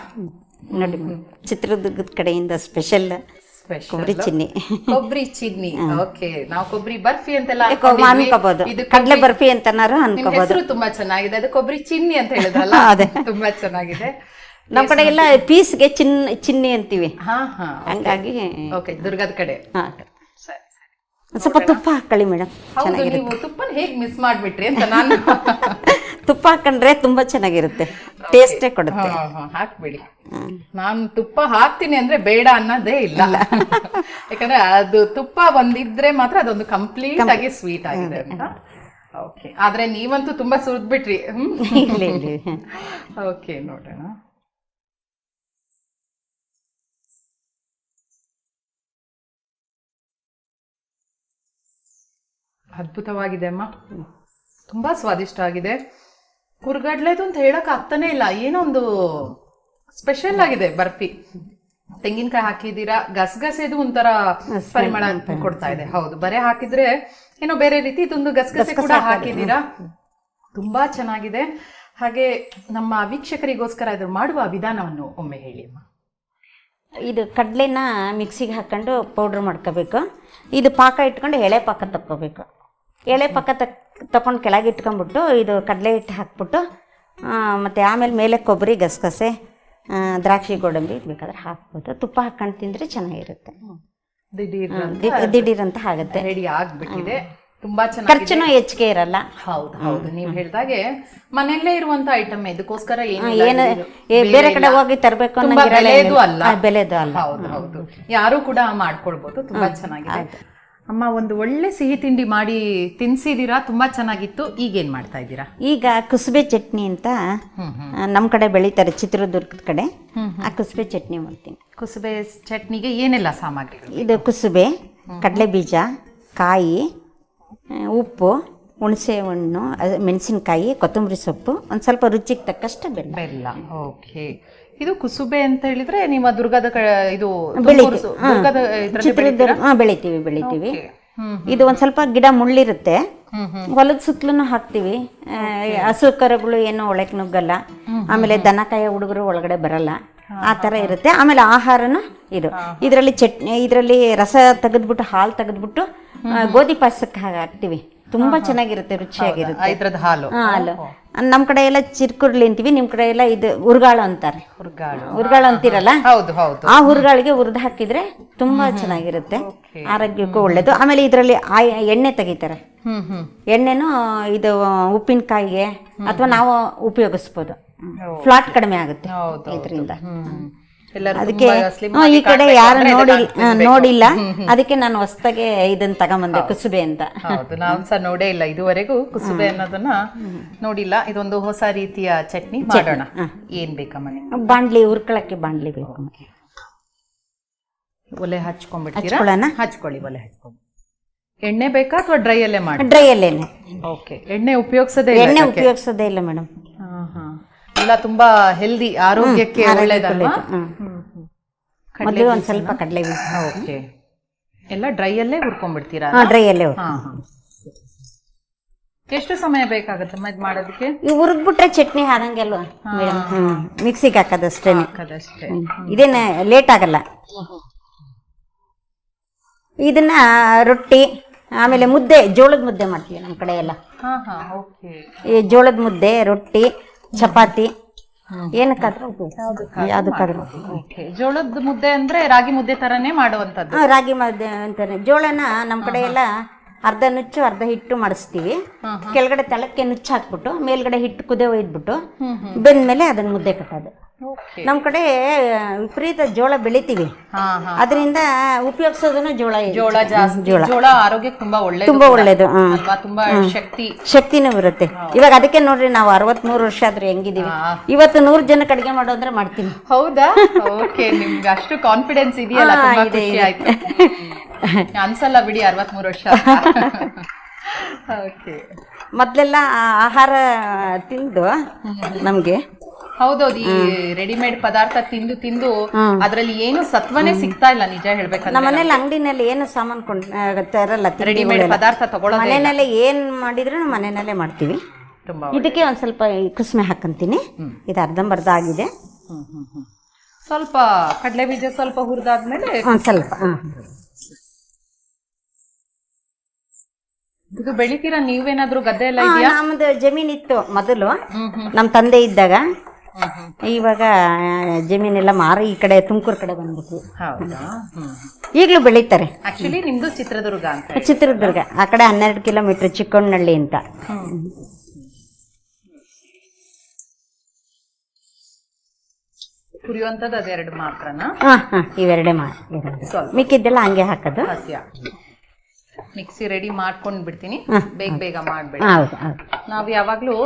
ನೋಡಿ ಚಿತ್ರದುರ್ಗದ ಕಡೆಯಿಂದ ಸ್ಪೆಷಲ್ ಕೊಬ್ಬರಿ ಚಿನ್ನಿ. ಕೊಬ್ಬರಿ ಚಿನ್ನಿ. ಓಕೆ ನಾವು ಕೊಬ್ಬರಿ ಬರ್ಫಿ ಅಂತೆಲ್ಲ ಅನ್ಕೋಬಹುದು ಇದು ಕಡಲೆ ಬರ್ಫಿ ಅಂತನಾರು ಅನ್ಕೋಬಹುದು ಹೆಸರು ತುಂಬಾ ಚೆನ್ನಾಗಿದೆ. ಅದು ಕೊಬ್ಬರಿ ಚಿನ್ನಿ ಅಂತ ಹೇಳಿದ್ರಲ್ಲ? ಅದೇ. ತುಂಬಾ ಚೆನ್ನಾಗಿದೆ. ನಮ್ಮ ಕಡೆ ಎಲ್ಲ ಪೀಸ್ಗೆ ಚಿನ್ನ ಚಿನ್ನಿ ಅಂತೀವಿ. ಹಾ ಹಾ ಹಂಗಾಗಿ ಓಕೆ ದುರ್ಗದ ಕಡೆ. ಹಾಂ. ಸ್ವಲ್ಪ ತುಪ್ಪ ಹಾಕೊಳ್ಳಿ ಮೇಡಮ್ ನೀವು ತುಪ್ಪನ ಹೇಗೆ ಮಿಸ್ ಮಾಡ್ಬಿಟ್ರಿ ಅಂತ ನಾನು ತುಪ್ಪ ಹಾಕೊಂಡ್ರೆ ತುಂಬಾ ಚೆನ್ನಾಗಿರುತ್ತೆ. ಟೇಸ್ಟೇ ಕೊಡುತ್ತೆ. ಹಾಕ್ಬಿಡಿ. ನಾನು ತುಪ್ಪ ಹಾಕ್ತೀನಿ ಅಂದ್ರೆ ಬೇಡ ಅನ್ನೋದೇ ಇಲ್ಲ. ಯಾಕಂದ್ರೆ ಅದು ತುಪ್ಪ ಒಂದಿದ್ರೆ ಮಾತ್ರ ಅದೊಂದು ಕಂಪ್ಲೀಟ್ ಆಗಿ ಸ್ವೀಟ್ ಆಗಿದೆ ಅಂತ. ಓಕೆ ಆದ್ರೆ ನೀವಂತೂ ತುಂಬಾ ಸುರಿದ್ಬಿಟ್ರಿ. ಓಕೆ ನೋಡೋಣ. ಅದ್ಭುತವಾಗಿದೆ ಅಮ್ಮ. ತುಂಬಾ ಸ್ವಾದಿಷ್ಟ ಆಗಿದೆ. ಕುರ್ಗಡ್ಲೆದು ಅಂತ ಹೇಳಕ್ ಆಗ್ತಾನೆ ಇಲ್ಲ. ಏನೋ ಒಂದು ಸ್ಪೆಷಲ್ ಆಗಿದೆ ಬರ್ಫಿ. ತೆಂಗಿನಕಾಯಿ ಹಾಕಿದ್ದೀರಾ? ಗಸಗಸೆದು ಒಂಥರ ಪರಿಮಳ ಕೊಡ್ತಾ ಇದೆ. ಹೌದು. ಬರೆ ಹಾಕಿದ್ರೆ ಏನೋ ಬೇರೆ ರೀತಿ ಇದೊಂದು ಗಸಗಸೆ ಕೂಡ ಹಾಕಿದ್ದೀರಾ? ತುಂಬಾ ಚೆನ್ನಾಗಿದೆ. ಹಾಗೆ ನಮ್ಮ ವೀಕ್ಷಕರಿಗೋಸ್ಕರ ಇದು ಮಾಡುವ ವಿಧಾನವನ್ನು ಒಮ್ಮೆ ಹೇಳಿ ಅಮ್ಮ. ಇದು ಕಡಲೆನ ಮಿಕ್ಸಿಗೆ ಹಾಕೊಂಡು ಪೌಡ್ರ್ ಮಾಡ್ಕೋಬೇಕು. ಇದು ಪಾಕ ಇಟ್ಕೊಂಡು ಎಳೆ ಪಾಕ ತಕ್ಕೋಬೇಕು. ಎಳೆ ಪಕ್ಕ ತಕ್ ತಗೊಂಡು ಕೆಳಗೆ ಇಟ್ಕೊಂಡ್ಬಿಟ್ಟು ಇದು ಕಡಲೆ ಹಿಟ್ಟು ಹಾಕ್ಬಿಟ್ಟು ಮತ್ತು ಆಮೇಲೆ ಮೇಲೆ ಕೊಬ್ಬರಿ ಗಸಗಸೆ ದ್ರಾಕ್ಷಿ ಗೋಡಂಬಿ ಬೇಕಾದ್ರೆ ಹಾಕ್ಬೋದು ತುಪ್ಪ ಹಾಕ್ಕೊಂಡು ತಿಂದರೆ ಚೆನ್ನಾಗಿರುತ್ತೆ. ದಿಢೀರ್ ಅಂತ ಆಗುತ್ತೆ ರೆಡಿ ಆಗ್ಬಿಟ್ಟಿದೆ. ತುಂಬಾ ಚೆನ್ನಾಗಿ ಖರ್ಚುನು ಹೆಚ್ಚಿಗೆ ಇರಲ್ಲ. ಹೌದು ಹೌದು. ನೀವು ಹೇಳಿದಾಗೆ ಮನೆಯಲ್ಲೇ ಇರುವಂತ ಐಟಮ್ ಇದಕ್ಕೋಸ್ಕರ ಏನು ಬೇರೆ ಕಡೆ ಹೋಗಿ ತರಬೇಕು ಅನ್ನೋ ಬೆಲೆದು ಅಲ್ಲ. ಬೆಲೆದು ಅಲ್ಲ. ಹೌದು ಹೌದು. ಯಾರು ಕೂಡ ಮಾಡ್ಕೊಳ್ಬಹುದು ತುಂಬಾ ಚೆನ್ನಾಗಿದೆ. ಅಮ್ಮ ಒಂದು ಒಳ್ಳೆ ಸಿಹಿ ತಿಂಡಿ ಮಾಡಿ ತಿನ್ಸಿದೀರಾ? ತುಂಬಾ ಚೆನ್ನಾಗಿತ್ತು. ಈಗೇನ್ ಮಾಡ್ತಾ ಇದ್ದೀರಾ? ಈಗ ಕುಸುಬೆ ಚಟ್ನಿ ಅಂತ ನಮ್ಮ ಕಡೆ ಬೆಳೀತಾರೆ ಚಿತ್ರದುರ್ಗದ ಕಡೆ. ಆ ಕುಸುಬೆ ಚಟ್ನಿ ಮಾಡ್ತೀನಿ. ಕುಸುಬೆ ಚಟ್ನಿಗೆ ಏನೆಲ್ಲ ಸಾಮಗ್ರಿಗಳು? ಇದು ಕುಸುಬೆ ಕಡಲೆ ಬೀಜ ಕಾಯಿ ಉಪ್ಪು ಹುಣಸೆ ಹಣ್ಣು ಅದು ಮೆಣಸಿನ್ಕಾಯಿ ಕೊತ್ತಂಬರಿ ಸೊಪ್ಪು ಒಂದು ಸ್ವಲ್ಪ ರುಚಿಗೆ ತಕ್ಕಷ್ಟು ಬೆಲ್ಲ. ಬೆಲ್ಲ. ಓಕೆ. ಇದು ಕುಸುಬೆ ಅಂತ ಹೇಳಿದ್ರೆ ನಿಮ್ಮ ದುರ್ಗದ ಇದು ಬೆಳಿತೀವಿ. ಚಿತ್ರದುರ್ಗ ಬೆಳಿತೀವಿ ಬೆಳಿತೀವಿ. ಇದು ಒಂದ್ ಸ್ವಲ್ಪ ಗಿಡ ಮುಳ್ಳಿರುತ್ತೆ. ಹೊಲದ ಸುತ್ತಲೂ ಹಾಕ್ತಿವಿ. ಹಸು ಕರುಗಳು ಏನು ಒಳಕ್ ನುಗ್ಗಲ್ಲ. ಆಮೇಲೆ ದನಕಾಯ ಹುಡುಗರು ಒಳಗಡೆ ಬರಲ್ಲ. ಆ ತರ ಇರುತ್ತೆ. ಆಮೇಲೆ ಆಹಾರನೂ ಇದು. ಇದರಲ್ಲಿ ಚಟ್ನಿ ಇದರಲ್ಲಿ ರಸ ತೆಗೆದ್ಬಿಟ್ಟು ಹಾಲು ತೆಗೆದ್ಬಿಟ್ಟು ಗೋಧಿ ಪಾಯಸಕ್ಕೆ ಹಾಕ್ತೀವಿ. ತುಂಬಾ ಚೆನ್ನಾಗಿರುತ್ತೆ ರುಚಿಯಾಗಿರುತ್ತೆ. ಇದ್ರದ್ದು ಹಾಲು. ಹಾಲು. ನಮ್ ಕಡೆ ಎಲ್ಲ ಚಿರ್ಕುರ್ಲಿ ಅಂತೀವಿ ನಿಮ್ ಕಡೆ ಎಲ್ಲ ಇದು ಹುರ್ಗಾಳು ಅಂತಾರೆ. ಹುರ್ಗಾಳು. ಅಂತೀರಲ್ಲ? ಹೌದು ಹೌದು. ಆ ಹುರ್ಗಾಳಿಗೆ ಹುರಿದು ಹಾಕಿದ್ರೆ ತುಂಬಾ ಚೆನ್ನಾಗಿರುತ್ತೆ. ಆರೋಗ್ಯಕ್ಕೂ ಒಳ್ಳೇದು. ಆಮೇಲೆ ಇದರಲ್ಲಿ ಆ ಎಣ್ಣೆ ತೆಗಿತಾರೆ. ಎಣ್ಣೆನು ಇದು ಉಪ್ಪಿನಕಾಯಿಗೆ ಅಥವಾ ನಾವು ಉಪಯೋಗಿಸ್ಬೋದು. ಫ್ಲಾಟ್ ಕಡಿಮೆ ಆಗುತ್ತೆ ಇದರಿಂದ. ಅದಕ್ಕೆ ಈ ಕಡೆ ಯಾರು ನೋಡಿ ನೋಡಿಲ್ಲ ಅದಕ್ಕೆ ನಾನು ಹೊಸ್ತಾಗೆ ಇದನ್ನ ತಗೊಂಬಂದೆ ಕುಸುಬೆ ಅಂತ. ಹೌದು ನಾನು ಸಹ ನೋಡೇ ಇಲ್ಲ ಇದುವರೆಗೂ ಕುಸುಬೆ ಅನ್ನೋದನ್ನ ನೋಡಿಲ್ಲ. ಇದೊಂದು ಹೊಸ ರೀತಿಯ ಚಟ್ನಿ ಮಾಡೋಣ. ಏನ್ ಬೇಕಮ್ಮ ಬಾಂಡ್ಲಿ ಹುರ್ಕೊಳಕ್ಕೆ ಬಾಂಡ್ಲಿ ಬೇಕು ಒಲೆ ಹಚ್ಕೊಂಡ್ಬಿಡ್ತೀರಾ? ಹಚ್ಕೊಳ್ಳಿ ಒಲೆ ಹಚ್ಕೊಂಡು. ಎಣ್ಣೆ ಬೇಕಾ ಅಥವಾ ಡ್ರೈ ಅಲ್ಲೇ ಮಾಡಿ? ಡ್ರೈ ಅಲ್ಲೇ ಓಕೆ. ಎಣ್ಣೆ ಉಪಯೋಗಿಸೋದೇ ಇಲ್ಲ ಎಣ್ಣೆ? ಉಪಯೋಗಿಸೋದೇ ಇಲ್ಲ ಮೇಡಮ್. ಎಲ್ಲ ತುಂಬಾ ಹೆಲ್ದಿ ಆರೋಗ್ಯಕ್ಕೆ ಒಳ್ಳೇದಲ್ವಾ. ಮೊದಲು ಒಂದ್ ಸ್ವಲ್ಪ ಕಡಲೆ ಬೀಜ. ಓಕೆ ಎಲ್ಲ ಡ್ರೈ ಅಲ್ಲೇ ಹುರ್ಕೊಂಡ್ಬಿಡ್ತೀರಾ? ಡ್ರೈ ಅಲ್ಲೇ ಎಷ್ಟು ಸಮಯ ಬೇಕಾಗುತ್ತೆ ಇದು ಮಾಡೋದಕ್ಕೆ? ಇವು ಹುರಿದ್ಬಿಟ್ರೆ ಚಟ್ನಿ ಆದಂಗೆಲ್ವಾ ಮೇಡಮ್ ಹ್ಮ್ ಮಿಕ್ಸಿಗೆ ಹಾಕೋದಷ್ಟೇನೆ. ಅದಷ್ಟೇ ಇದೇನೇ ಲೇಟ್ ಆಗಲ್ಲ. ಇದನ್ನ ರೊಟ್ಟಿ ಆಮೇಲೆ ಮುದ್ದೆ ಜೋಳದ ಮುದ್ದೆ ಮಾಡ್ತೀವಿ ನಮ್ಮ ಕಡೆ ಎಲ್ಲ ಹಾ ಹಾ ಓಕೆ ಈ ಜೋಳದ ಮುದ್ದೆ ರೊಟ್ಟಿ ಚಪಾತಿ. ಏನಕ್ಕಾದ್ರೂ ಜೋಳದ ಮುದ್ದೆ ಅಂದ್ರೆ ರಾಗಿ ಮುದ್ದೆ ತರನೇ ಮಾಡುವಂತದ್ದು ಹಾ, ರಾಗಿ ಮುದ್ದೆ ಅಂತಾನೆ. ಜೋಳನ ನಮ್ಮ ಕಡೆ ಎಲ್ಲ ಅರ್ಧ ನುಚ್ಚು ಅರ್ಧ ಹಿಟ್ಟು ಮಾಡಿಸ್ತೀವಿ. ಕೆಳಗಡೆ ತಳಕ್ಕೆ ನುಚ್ಚು ಹಾಕ್ಬಿಟ್ಟು ಮೇಲ್ಗಡೆ ಹಿಟ್ಟು ಕುದೆ ಒಯ್ದ್ಬಿಟ್ಟು ಬೆಂದ್ಮೇಲೆ ಅದನ್ನ ಮುದ್ದೆ ಕಟ್ಟೋದು. ನಮ್ ನಮ್ಮ ಕಡೆ ವಿಪರೀತ ಜೋಳ ಬೆಳಿತೀವಿ. ಅದರಿಂದ ಉಪಯೋಗಿಸೋದನ್ನು ಜೋಳ. ಜೋಳ ಜೋಳ. ಆರೋಗ್ಯ ತುಂಬಾ ಒಳ್ಳೇದು ತುಂಬಾ ಒಳ್ಳೇದು ತುಂಬಾ ಶಕ್ತಿ. ಶಕ್ತಿನೂ ಬರುತ್ತೆ ಇವಾಗ ಅದಕ್ಕೆ ನೋಡ್ರಿ ನಾವು ಅರವತ್ಮೂರು ವರ್ಷ ಆದ್ರೆ ಹೆಂಗಿದೀವಿ ಇವತ್ತು ನೂರ್ ಜನ ಅಡಿಗೆ ಮಾಡೋದ್ರೆ ಮಾಡ್ತೀನಿ. ಹೌದಾ? ಓಕೆ ನಿಮ್ಗೆ ಅಷ್ಟು ಕಾನ್ಫಿಡೆನ್ಸ್ ಇದೆಯಲ್ಲ? ಇದೆ, ಖುಷಿ ಇದೆ. ಆಯ್ತು. ಅನ್ಸಲ್ಲ ಬಿಡಿ ಅರವತ್ಮೂರು ವರ್ಷ ಓಕೆ ಮೊದಲೆಲ್ಲ ಆಹಾರ ತಿಂದು ನಮಗೆ. ಹೌದೌದು ಈ ರೆಡಿಮೇಡ್ ಪದಾರ್ಥ ತಿಂದು ತಿಂದು ಅದ್ರಲ್ಲಿ ಏನು ಸತ್ವನೇ ಸಿಗ್ತಾ ಇಲ್ಲ ನಿಜ ಹೇಳ್ಬೇಕು ನಮ್ಮ ಮನೇಲಿ ಅಂಗಡಿನಲ್ಲಿ ಏನು ಸಾಮಾನು ಕೊಂಡ್ ತರಲ್ಲ ರೆಡಿಮೇಡ್ ಪದಾರ್ಥ ತಗೊಳ್ಳೋದು ಮನೆಯಲ್ಲೇ ಏನು ಮಾಡಿದ್ರು ಮನೆನಲ್ಲೇ ಮನೆಯಲ್ಲೇ ಮಾಡ್ತೀವಿ ಇದಕ್ಕೆ ಒಂದ್ ಸ್ವಲ್ಪ ಕುಸುಮೆ ಹಾಕಂತೀನಿ. ಇದು ಅರ್ಧಂಬರ್ಧ ಆಗಿದೆ ಸ್ವಲ್ಪ ಕಡಲೆ ಬೀಜ ಸ್ವಲ್ಪ ಹುರಿದಾದ್ಮೇಲೆ ಒಂದು ಸ್ವಲ್ಪ ಇದು ಬೆಳಿತೀರಾ? ನೀವೇನಾದ್ರೂ ಗದ್ದೆ ಎಲ್ಲ ಇದೆಯಾ? ನಮ್ದು ಜಮೀನ್ ಇತ್ತು ಮೊದಲು. ನಮ್ಮ ತಂದೆ ಇದ್ದಾಗ. ಇವಾಗ ಜಮೀನೆಲ್ಲ ಮಾರಿ ಈ ಕಡೆ ತುಮಕೂರು ಕಡೆ ಬಂದ್ಬಿಟ್ಟು ಹೌದಾ? ಈಗಲೂ ಬೆಳೀತಾರೆ. ಆಕ್ಚುಲಿ ನಿಮ್ದು ಚಿತ್ರದುರ್ಗ ಅಂತ ಹೇಳಿ. ಚಿತ್ರದುರ್ಗ. ಆ ಕಡೆ ಹನ್ನೆರಡು ಕಿಲೋಮೀಟರ್ ಚಿಕ್ಕೊಂಡಳ್ಳಿ ಅಂತ. ಕುರಿಯುವಂತದ್ದು ಅದೆರಡು ಮಾತ್ರನಾ? ಹಾ ಹಾ ಇವೆರಡೇ ಮಾಡಿ ಸ್ವಲ್ಪ. ಮಿಕ್ಕಿದ್ದೆಲ್ಲ ಹಂಗೆ ಹಾಕೋದು. ಮಿಕ್ಸಿ ರೆಡಿ ಮಾಡ್ಕೊಂಡ್ ಬಿಡ್ತೀನಿ ಬೇಗ ಬೇಗ ಮಾಡ್ಬೇಡಿ. ಹೌದು ಹೌದು. ನಾವ್ ಯಾವಾಗ್ಲೂ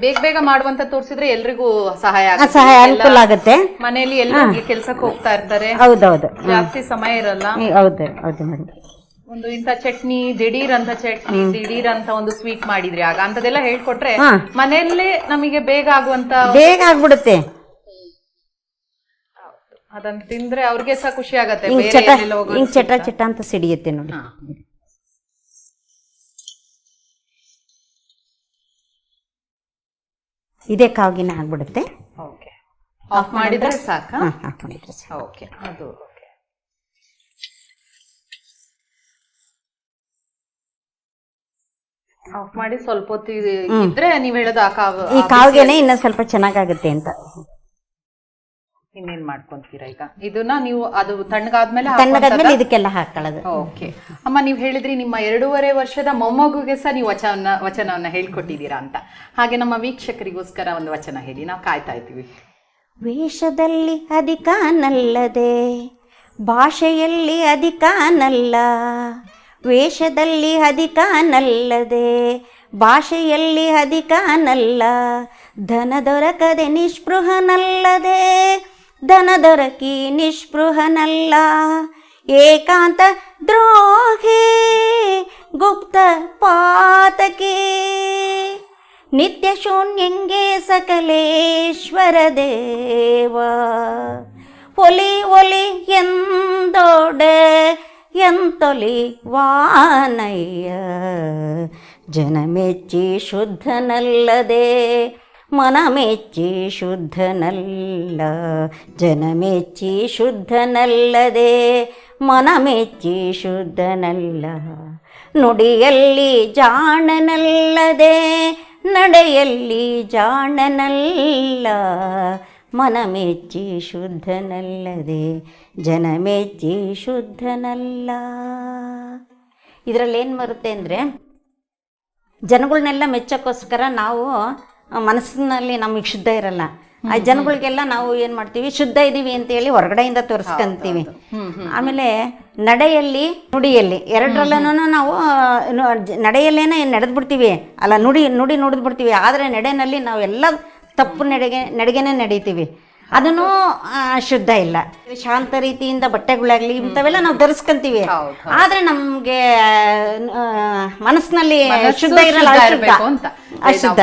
ಬೇಗ ಬೇಗ ಮಾಡುವಂತ ತೋರ್ಸಿದ್ರೆ ಎಲ್ರಿಗೂ ಸಹಾಯ ಆ, ಆಗುತ್ತೆ. ಸಹಾಯ ಅನುಕೂಲ ಆಗುತ್ತೆ. ಮನೆಯಲ್ಲಿ ಎಲ್ಲರೂ ಕೆಲ್ಸಕ್ಕೆ ಹೋಗ್ತಾ ಇರ್ತಾರೆ. ಹೌದೌದು. ಜಾಸ್ತಿ ಸಮಯ ಇರಲ್ಲ. ಹೌದು ಹೌದು ಮೇಡಮ್. ಒಂದು ಇಂಥ ಚಟ್ನಿ ದಿಢೀರ್ ಅಂತ ಚಟ್ನಿ ದಿಢೀರ್ ಅಂತ ಒಂದು ಸ್ವೀಟ್ ಮಾಡಿದ್ರಿ ಆಗ. ಅಂತದೆಲ್ಲ ಹೇಳ್ಕೊಟ್ರೆ ಹಾ. ಮನೆಯಲ್ಲೇ ನಮಗೆ ಬೇಗ ಆಗುವಂತ ಬೇಗ ಆಗ್ಬಿಡುತ್ತೆ. ಅದನ್ನ ತಿಂದ್ರೆ ಅವ್ರಿಗೆ ಸಹ ಖುಷಿ ಆಗತ್ತೆ. ಹಿಂಗ್ ಬೇರೆ ಚಟ ಎಲ್ಲೆಲ್ಲ ಹೋಗೋದು ಹಿಂಗ್ ಚಟ ಚಟ ಅಂತ ಸಿಡಿಯುತ್ತೆ ನೋಡಿ. ಹಾ. ಇದೇ ಕಾವ್ಗಿನ ಆಗ್ಬಿಡುತ್ತೆ. ಓಕೆ. ಆಫ್ ಮಾಡಿದ್ರೆ ಸಾಕಾ? ಹಾ ಹಾಕೊಂಡಿದ್ರೆ ಸಾಕು. ಓಕೆ. ಅದು ಓಕೆ. ಆಫ್ ಮಾಡಿ ಸ್ವಲ್ಪ ಹೊತ್ತು ಇದ್ರೆ ನೀವ್ ಹೇಳೋದು ಆ ಕಾವು ಈ ಕಾವ್ಗೆನೆ ಇನ್ನೂ ಸ್ವಲ್ಪ ಚೆನ್ನಾಗಾಗುತ್ತೆ ಅಂತ. ಇನ್ನೇನ್ ಮಾಡ್ಕೊಂತೀರಾ ಈಗ? ಇದನ್ನ ನೀವು ಅದು ತಣ್ಣಗಾದ್ಮೇಲೆ ತಣ್ಣಗಾದ್ಮೇಲೆ ಇದಕ್ಕೆಲ್ಲ ಹಾಕೊಳ್ಳೋದು ಓಕೆ. ಅಮ್ಮ ನೀವು ಹೇಳಿದ್ರಿ ನಿಮ್ಮ ಎರಡೂವರೆ ವರ್ಷದ ಮೊಮ್ಮಗುಗೆ ಸಹ ನೀವು ವಚನ ವಚನವನ್ನ ಹೇಳ್ಕೊಟ್ಟಿದ್ದೀರಾ ಅಂತ. ಹಾಗೆ ನಮ್ಮ ವೀಕ್ಷಕರಿಗೋಸ್ಕರ ಒಂದು ವಚನ ಹೇಳಿ. ನಾವು ಕಾಯ್ತಾ ಇದ್ದೀವಿ. ವೇಷದಲ್ಲಿ ಅಧಿಕ ನಲ್ಲದೆ ಭಾಷೆಯಲ್ಲಿ ಅಧಿಕ ನಲ್ಲ. ವೇಷದಲ್ಲಿ ಅಧಿಕ ನಲ್ಲದೆ ಭಾಷೆಯಲ್ಲಿ ಅಧಿಕ ನಲ್ಲ. ಧನ ದೊರಕದೆ ನಿಸ್ಪೃಹನಲ್ಲದೆ ಧನ ದೊರಕಿ ನಿಸ್ಪೃಹನಲ್ಲ. ಏಕಾಂತ ದ್ರೋಹಿ, ಗುಪ್ತ ಪಾತಕಿ. ನಿತ್ಯ ಶೂನ್ಯಂಗೆ ಸಕಲೇಶ್ವರ ದೇವ. ಒಲಿ ಒಲಿ ಎಂದೋಡೆ, ಎಂತೊಲಿ ವಾನಯ್ಯ. ಜನಮೆಚ್ಚಿ ಶುದ್ಧನಲ್ಲದೆ ಮನ ಮೆಚ್ಚಿ ಶುದ್ಧನಲ್ಲ ಜನ ಮೆಚ್ಚಿ ಶುದ್ಧನಲ್ಲದೆ ಮನ ಮೆಚ್ಚಿ ಶುದ್ಧನಲ್ಲ ನುಡಿಯಲ್ಲಿ ಜಾಣನಲ್ಲದೆ, ನಡೆಯಲ್ಲಿ ಜಾಣನಲ್ಲ ಮನ ಮೆಚ್ಚಿ ಶುದ್ಧನಲ್ಲದೆ ಜನ ಮೆಚ್ಚಿ ಶುದ್ಧನಲ್ಲ ಇದರಲ್ಲಿ ಏನು ಬರುತ್ತೆ ಅಂದರೆ ಜನಗಳನ್ನೆಲ್ಲ ಮೆಚ್ಚೋಕ್ಕೋಸ್ಕರ ನಾವು ಮನಸ್ಸಿನಲ್ಲಿ ನಮಗೆ ಶುದ್ಧ ಇರಲ್ಲ. ಆ ಜನಗಳಿಗೆಲ್ಲ ನಾವು ಏನು ಮಾಡ್ತೀವಿ? ಶುದ್ಧ ಇದೀವಿ ಅಂತ ಹೇಳಿ ಹೊರಗಡೆಯಿಂದ ತೋರಿಸ್ಕೊಂತೀವಿ. ಆಮೇಲೆ ನಡೆಯಲ್ಲಿ ನುಡಿಯಲ್ಲಿ ಎರಡರಲ್ಲೂ ನಾವು ನಡೆಯಲ್ಲೇನೆ ನಡೆದು ಬಿಡ್ತೀವಿ ಅಲ್ಲ ನುಡಿ ನುಡಿ ನುಡಿದ್ಬಿಡ್ತೀವಿ. ಆದರೆ ನಡೆನಲ್ಲಿ ನಾವೆಲ್ಲ ತಪ್ಪು ನಡೆಗೆ ನಡೆಗೆನೇ ನಡೀತೀವಿ. ಅದನ್ನು ಶುದ್ಧ ಇಲ್ಲ. ಶಾಂತ ರೀತಿಯಿಂದ ಬಟ್ಟೆಗಳಾಗ್ಲಿ ಇಂಥವೆಲ್ಲ ನಾವು ಧರಿಸ್ಕೊಂತೀವಿ. ಆದ್ರೆ ನಮ್ಗೆ ಮನಸ್ಸಿನಲ್ಲಿ ಮನಸ್ಸು ಶುದ್ಧ ಇರಲ್ಲ ಅಂತ.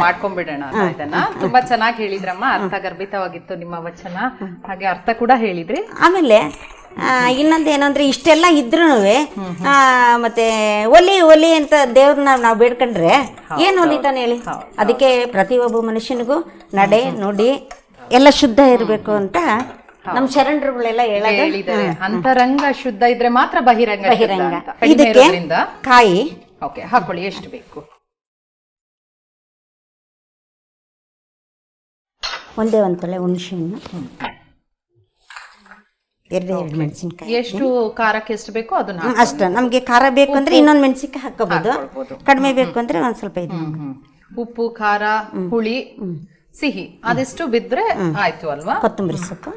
ಮಾಡ್ಕೊಂಡ್ಬಿಡೋಣ ತುಂಬಾ ಚೆನ್ನಾಗಿ ಹೇಳಿದ್ರಮ್ಮ. ಅರ್ಥಗರ್ಭಿತವಾಗಿತ್ತು ನಿಮ್ಮ ವಚನ. ಹಾಗೆ ಅರ್ಥ ಕೂಡ ಹೇಳಿದ್ರಿ. ಆಮೇಲೆ ಆ, ಇನ್ನೊಂದು ಏನಂದ್ರೆ ಇಷ್ಟೆಲ್ಲ ಇದ್ರೂ ಮತ್ತೆ ಒಲಿ ಒಲಿ ಅಂತ ದೇವ್ರನ್ನ ನಾವು ಬೇಡ್ಕೊಂಡ್ರೆ ಏನ್ ಒಲಿತಾನೆ ಹೇಳಿ? ಅದಕ್ಕೆ ಪ್ರತಿಯೊಬ್ಬ ಮನುಷ್ಯನಿಗೂ ನಡೆ ನುಡಿ ಎಲ್ಲ ಶುದ್ಧ ಇರಬೇಕು ಅಂತ ನಮ್ಮ ಶರಣರುಗಳೆಲ್ಲ ಹೇಳೋದು. ಹೇಳಿದ್ದಾರೆ. ಅಂತರಂಗ ಶುದ್ಧ ಇದ್ರೆ ಮಾತ್ರ ಬಹಿರಂಗ ಶುದ್ಧ ಬಹಿರಂಗ. ಅಂತ. ಕಡಿಮೆ ಇದಕ್ಕೆ ಇರೋದ್ರಿಂದ. ಕಾಯಿ. ಓಕೆ ಹಾಕೊಳ್ಳಿ ಎಷ್ಟು ಬೇಕು? ಒಂದೇ ಒಂದು ತೊಳೆ ಹುಣಸೆ ಹಣ್ಣು ಎರಡು ಎರಡು ಮೆಣಸಿನ್ಕಾಯಿ ಎಷ್ಟು ಖಾರಕ್ಕೆ ಎಷ್ಟು ಬೇಕೋ ಅದನ್ನ ಅಷ್ಟು. ನಮ್ಗೆ ನಮಗೆ ಖಾರ ಬೇಕು ಅಂದ್ರೆ ಇನ್ನೊಂದು ಮೆಣಸಿನ್ಕಾಯಿ ಹಾಕೋಬಹುದು ಹಾಕ್ಕೊಳ್ಬೋದು. ಕಡಿಮೆ ಬೇಕು ಅಂದ್ರೆ ಒಂದ್ ಸ್ವಲ್ಪ ಇದು. ಹ್ಮ್. ಉಪ್ಪು ಖಾರ ಹುಳಿ. ಸಿಹಿ. ಅದೆಷ್ಟು ಬಿದ್ರೆ ಆಯ್ತು ಅಲ್ವಾ? ಕೊತ್ತಂಬರಿ ಸೊಪ್ಪು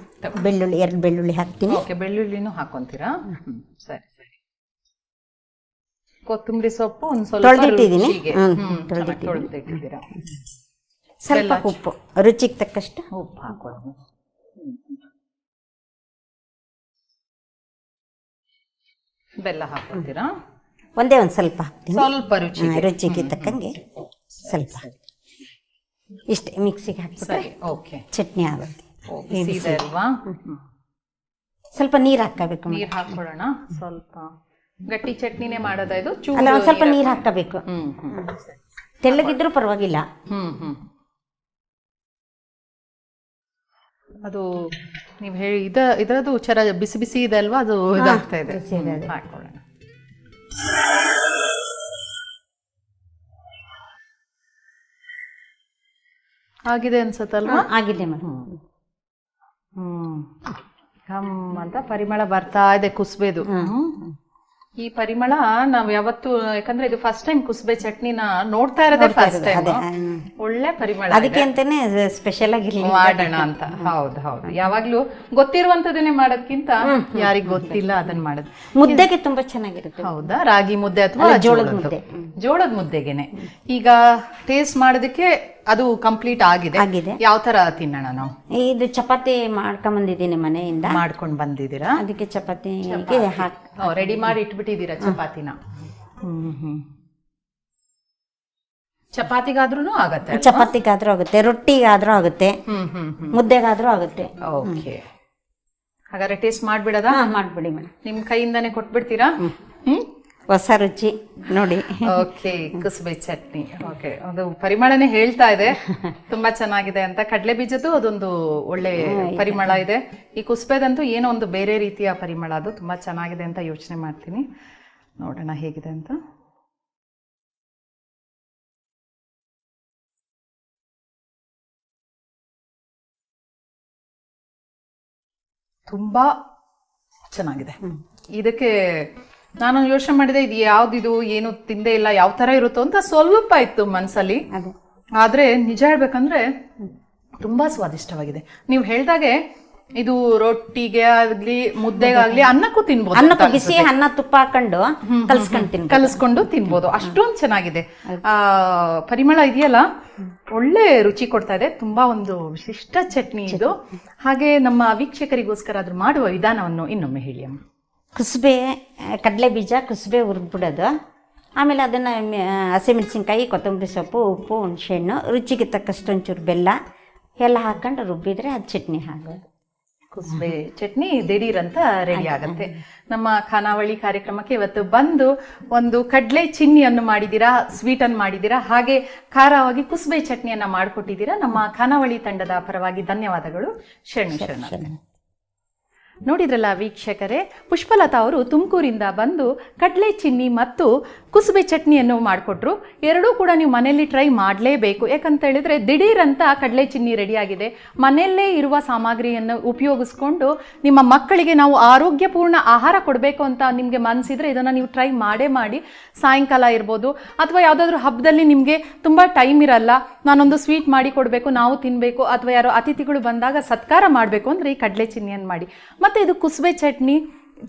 ಬೆಳ್ಳುಳ್ಳಿ ಎರಡು ಬೆಳ್ಳುಳ್ಳಿ ಹಾಕ್ತೀನಿ. ಓಕೆ ಬೆಳ್ಳುಳ್ಳಿನೂ ಹಾಕೊಂತೀರಾ? ಸರಿ ಸರಿ. ಕೊತ್ತಂಬರಿ ಸೊಪ್ಪು ಒಂದು ಸ್ವಲ್ಪ ತೊಳೆದಿಟ್ಟಿದ್ದೀನಿ. ತೊಳೆದಿಟ್ಟಿದ್ದೀರಾ? ಸ್ವಲ್ಪ ಉಪ್ಪು ರುಚಿಗೆ ತಕ್ಕಷ್ಟು. ಉಪ್ಪು ಹಾಕೊಳ್ಳೋದು ಬೆಲ್ಲ ಹಾಕೊತೀರಾ? ಒಂದೇ ಒಂದು ಸ್ವಲ್ಪ ಹಾಕ್ತೀನಿ. ಸ್ವಲ್ಪ ರುಚಿ ರುಚಿಗೆ ತಕ್ಕಂಗೆ ಸ್ವಲ್ಪ. ಇಷ್ಟೇ ಮಿಕ್ಸಿಗೆ ಹಾಕ್ಬಿಟ್ರೆ ಸರಿ ಓಕೆ ಚಟ್ನಿ ಆಗುತ್ತೆ. ಇದೆ ಅಲ್ವಾ ಸ್ವಲ್ಪ ನೀರು ಹಾಕಬೇಕು ನೀರ್ ಹಾಕೊಳ್ಳೋಣ ಸ್ವಲ್ಪ. ಗಟ್ಟಿ ಚಟ್ನಿನೇ ಮಾಡೋದ ಇದು? ಚೂರು ಅಲ್ಲ ಒಂದು ಸ್ವಲ್ಪ ನೀರ್ ಹಾಕಬೇಕು ಹ್ಮ್ ಹ್ಮ್. ತೆಳ್ಳಗಿದ್ರು ಪರವಾಗಿಲ್ಲ. ಹ್ಮ್ ಹ್ಮ್. ಅದು ನೀವು ಹೇಳಿ ಇದ ಇದರದು ಚರ ಬಿಸಿ ಬಿಸಿ ಇದೆ ಅಲ್ವಾ? ಅದು ಇದಾಗ್ತಾ ಇದೆ. ಹ್ಮ್, ಹಾಕೊಳ್ಳೋಣ ಆಗಿದೆ ಅನ್ಸತ್ತಲ್ವಾ? ಆಗಿದೆ ಮೇಡಮ್. ಹ್ಮ್. ಘಮ್ ಅಂತ ಪರಿಮಳ ಬರ್ತಾ ಇದೆ ಕುಸ್ಬೇದು. ಈ ಪರಿಮಳ ನಾವ್ ಯಾವತ್ತು ಯಾಕಂದ್ರೆ ಇದು ಫಸ್ಟ್ ಟೈಮ್ ಕುಸ್ಬೆ ಚಟ್ನಿನ ನೋಡ್ತಾ ಇರೋದೇ ಫಸ್ಟ್ ಟೈಮ್ ಒಳ್ಳೆ ಪರಿಮಳ ಅದಕ್ಕೆ ಅಂತಾನೆ ಸ್ಪೆಷಲ್ ಆಗಿ ಮಾಡೋಣ ಅಂತ. ಹೌದು ಹೌದು. ಯಾವಾಗ್ಲೂ ಗೊತ್ತಿರುವಂತದನ್ನೇ ಮಾಡೋದ್ಕಿಂತ ಯಾರಿಗ್ ಗೊತ್ತಿಲ್ಲ ಅದನ್ನ ಮಾಡೋದು. ಮುದ್ದೆಗೆ ತುಂಬಾ ಚೆನ್ನಾಗಿರುತ್ತೆ. ಹೌದಾ? ರಾಗಿ ಮುದ್ದೆ ಅಥವಾ ಜೋಳದ ಮುದ್ದೆ. ಜೋಳದ ಮುದ್ದೆಗೆನೆ. ಈಗ ಟೇಸ್ಟ್ ಮಾಡೋದಕ್ಕೆ ಅದು ಕಂಪ್ಲೀಟ್ ಆಗಿದೆ. ಆಗಿದೆ. ಯಾವ ತರ ತಿನ್ನೋಣ ನಾವು? ಇದು ಚಪಾತಿ ಮಾಡ್ಕೊಂಡ್ ಬಂದಿದ್ದೀನಿ ಮನೆಯಿಂದ. ಮಾಡ್ಕೊಂಡ್ ಬಂದಿದ್ದೀರಾ? ಅದಕ್ಕೆ ಚಪಾತಿ ರೆಡಿ ಮಾಡಿ ಇಟ್ಬಿಟ್ಟಿದ್ದೀರಾ ಚಪಾತಿನ? ಹ್ಮ್ ಹ್ಮ್. ಚಪಾತಿಗಾದ್ರೂ ಆಗತ್ತೆ ಚಪಾತಿಗಾದ್ರೂ ಆಗುತ್ತೆ ರೊಟ್ಟಿಗಾದ್ರೂ ಆಗುತ್ತೆ ಮುದ್ದೆಗಾದ್ರೂ ಆಗುತ್ತೆ. ಓಕೆ. ಹಾಗಾದ್ರೆ ಟೇಸ್ಟ್ ಮಾಡ್ಬಿಡದ? ಮಾಡ್ಬಿಡಿ ಮೇಡಮ್. ನಿಮ್ ಕೈಯಿಂದಾನೆ ಕೊಟ್ಬಿಡ್ತೀರಾ? ಹ್ಮ್? ಹೊಸ ರುಚಿ ನೋಡಿ. ಓಕೆ ಕುಸುಬೆ ಚಟ್ನಿ. ಓಕೆ ಒಂದು ಪರಿಮಳನೇ ಹೇಳ್ತಾ ಇದೆ. ತುಂಬಾ ಚೆನ್ನಾಗಿದೆ ಅಂತ. ಕಡಲೆ ಬೀಜದ್ದು ಅದೊಂದು ಒಳ್ಳೆ ಪರಿಮಳ ಇದೆ. ಈ ಕುಸುಬೆದಂತೂ ಏನೋ ಒಂದು ಬೇರೆ ರೀತಿಯ ಪರಿಮಳ. ಅದು ತುಂಬಾ ಚೆನ್ನಾಗಿದೆ ಅಂತ ಯೋಚನೆ ಮಾಡ್ತೀನಿ. ನೋಡೋಣ ಹೇಗಿದೆ ಅಂತ. ತುಂಬಾ ಚೆನ್ನಾಗಿದೆ. ಇದಕ್ಕೆ ನಾನು ಯೋಚನೆ ಮಾಡಿದೆ ಇದು ಯಾವ್ದಿದು ಏನು ತಿಂದೆ ಇಲ್ಲ ಯಾವ ತರ ಇರುತ್ತೋ ಅಂತ ಸ್ವಲ್ಪ ಇತ್ತು ಮನ್ಸಲ್ಲಿ. ಅದೇ. ಆದ್ರೆ ನಿಜ ಹೇಳ್ಬೇಕಂದ್ರೆ ತುಂಬಾ ಸ್ವಾದಿಷ್ಟವಾಗಿದೆ. ನೀವು ಹೇಳ್ದಾಗೆ ಇದು ರೊಟ್ಟಿಗೆ ಆಗ್ಲಿ ಮುದ್ದೆಗಾಗ್ಲಿ ಅನ್ನಕ್ಕೂ ತಿನ್ಬೋದು ಅನ್ನಕ್ಕೆ ಬಿಸಿ ಅನ್ನ ತುಪ್ಪ ಹಾಕೊಂಡು ಕಲಸ್ಕೊಂಡು ಕಲಿಸ್ಕೊಂಡು ತಿನ್ಬೋದು. ಅಷ್ಟೊಂದು ಚೆನ್ನಾಗಿದೆ. ಆ ಪರಿಮಳ ಇದೆಯಲ್ಲ? ಒಳ್ಳೆ ರುಚಿ ಕೊಡ್ತಾ ಇದೆ. ತುಂಬಾ ಒಂದು ವಿಶಿಷ್ಟ ಚಟ್ನಿ ಇದು. ಹಾಗೆ ನಮ್ಮ ವೀಕ್ಷಕರಿಗೋಸ್ಕರ ಅದ್ರ ಮಾಡುವ ವಿಧಾನವನ್ನು ಇನ್ನೊಮ್ಮೆ ಹೇಳಿ ಅಮ್ಮ. ಕುಸುಬೆ ಕಡಲೆ ಬೀಜ ಕುಸುಬೆ ಹುರಿದ್ಬಿಡೋದು. ಆಮೇಲೆ ಅದನ್ನು ಹಸಿಮೆಣಸಿನ್ಕಾಯಿ ಕೊತ್ತಂಬರಿ ಸೊಪ್ಪು ಉಪ್ಪು ಹುಣಸೆಹಣ್ಣು ರುಚಿಗೆ ತಕ್ಕಷ್ಟು ಒಂಚೂರು ಬೆಲ್ಲ ಎಲ್ಲ ಹಾಕೊಂಡು ರುಬ್ಬಿದ್ರೆ ಅದು ಚಟ್ನಿ ಹಾಕೋದು ಕುಸುಬೆ ಚಟ್ನಿ ದಿಢೀರ್ ಅಂತ ರೆಡಿ ಆಗುತ್ತೆ. ನಮ್ಮ ಖಾನಾವಳಿ ಕಾರ್ಯಕ್ರಮಕ್ಕೆ ಇವತ್ತು ಬಂದು ಒಂದು ಕಡಲೆ ಚಿನ್ನಿಯನ್ನು ಮಾಡಿದ್ದೀರಾ ಸ್ವೀಟನ್ನು ಮಾಡಿದ್ದೀರಾ ಹಾಗೆ ಖಾರವಾಗಿ ಕುಸುಬೆ ಚಟ್ನಿಯನ್ನ ಮಾಡಿಕೊಟ್ಟಿದ್ದೀರಾ ನಮ್ಮ ಖಾನಾವಳಿ ತಂಡದ ಪರವಾಗಿ ಧನ್ಯವಾದಗಳು. ಶರಣು ಶರಣ ನೋಡಿದ್ರಲ್ಲ ವೀಕ್ಷಕರೇ? ಪುಷ್ಪಲತಾ ಅವರು ತುಮಕೂರಿಂದ ಬಂದು ಕಡಲೆ ಚಿನ್ನಿ ಮತ್ತು ಕುಸುಬೆ ಚಟ್ನಿಯನ್ನು ಮಾಡಿಕೊಟ್ರು. ಎರಡೂ ಕೂಡ ನೀವು ಮನೆಯಲ್ಲಿ ಟ್ರೈ ಮಾಡಲೇಬೇಕು. ಯಾಕಂತ ಹೇಳಿದ್ರೆ ದಿಢೀರ್ ಅಂತ ಕಡಲೆ ಚಿನ್ನಿ ರೆಡಿಯಾಗಿದೆ. ಮನೆಯಲ್ಲೇ ಇರುವ ಸಾಮಗ್ರಿಯನ್ನು ಉಪಯೋಗಿಸ್ಕೊಂಡು ನಿಮ್ಮ ಮಕ್ಕಳಿಗೆ ನಾವು ಆರೋಗ್ಯಪೂರ್ಣ ಆಹಾರ ಕೊಡಬೇಕು ಅಂತ ನಿಮಗೆ ಮನಸ್ಸಿದ್ರೆ ಇದನ್ನು ನೀವು ಟ್ರೈ ಮಾಡೇ ಮಾಡಿ. ಸಾಯಂಕಾಲ ಇರ್ಬೋದು, ಅಥವಾ ಯಾವುದಾದ್ರೂ ಹಬ್ಬದಲ್ಲಿ ನಿಮಗೆ ತುಂಬ ಟೈಮ್ ಇರಲ್ಲ, ನಾನೊಂದು ಸ್ವೀಟ್ ಮಾಡಿ ಕೊಡಬೇಕು, ನಾವು ತಿನ್ನಬೇಕು ಅಥವಾ ಯಾರೋ ಅತಿಥಿಗಳು ಬಂದಾಗ ಸತ್ಕಾರ ಮಾಡಬೇಕು ಅಂದರೆ ಈ ಕಡಲೆ ಚಿನ್ನಿಯನ್ನು ಮಾಡಿ. ಮತ್ತು ಇದು ಕುಸುಬೆ ಚಟ್ನಿ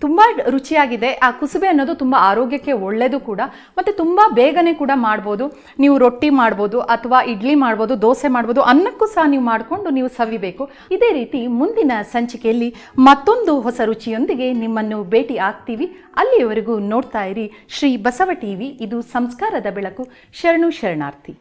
ತುಂಬ ರುಚಿಯಾಗಿದೆ. ಆ ಕುಸುಬೆ ಅನ್ನೋದು ತುಂಬ ಆರೋಗ್ಯಕ್ಕೆ ಒಳ್ಳೆಯದು ಕೂಡ. ಮತ್ತು ತುಂಬ ಬೇಗನೆ ಕೂಡ ಮಾಡ್ಬೋದು. ನೀವು ರೊಟ್ಟಿ ಮಾಡ್ಬೋದು ಅಥವಾ ಇಡ್ಲಿ ಮಾಡ್ಬೋದು, ದೋಸೆ ಮಾಡ್ಬೋದು, ಅನ್ನಕ್ಕೂ ಸಹ ನೀವು ಮಾಡಿಕೊಂಡು ನೀವು ಸವಿಬೇಕು. ಇದೇ ರೀತಿ ಮುಂದಿನ ಸಂಚಿಕೆಯಲ್ಲಿ ಮತ್ತೊಂದು ಹೊಸ ರುಚಿಯೊಂದಿಗೆ ನಿಮ್ಮನ್ನು ಭೇಟಿ ಆಗ್ತೀವಿ. ಅಲ್ಲಿಯವರೆಗೂ ನೋಡ್ತಾ ಇರಿ ಶ್ರೀ ಬಸವ ಟಿವಿ. ಇದು ಸಂಸ್ಕಾರದ ಬೆಳಕು. ಶರಣು ಶರಣಾರ್ಥಿ.